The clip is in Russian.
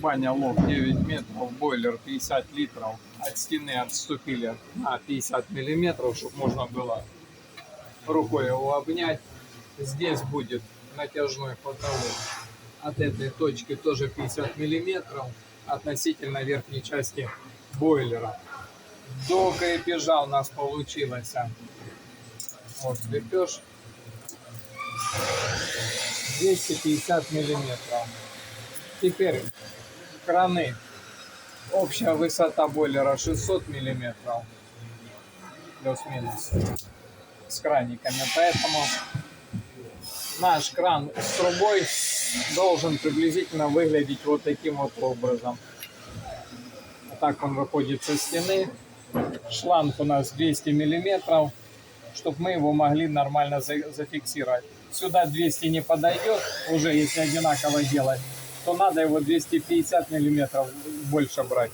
Баня лог 9 метров, бойлер 50 литров. От стены отступили на 50 миллиметров, чтобы можно было рукой его обнять. Здесь будет натяжной потолок. От этой точки тоже 50 миллиметров относительно верхней части бойлера. До крепежа у нас получилось. Вот крепеж 250 миллиметров. Теперь краны. Общая высота бойлера 600 миллиметров. Плюс-минус. С краниками. Поэтому наш кран с трубой должен приблизительно выглядеть вот таким вот образом. Так он выходит со стены. Шланг у нас 200 миллиметров, чтобы мы его могли нормально за- зафиксировать. Сюда 200 не подойдет, уже если одинаково делать, то надо его 250 миллиметров больше брать.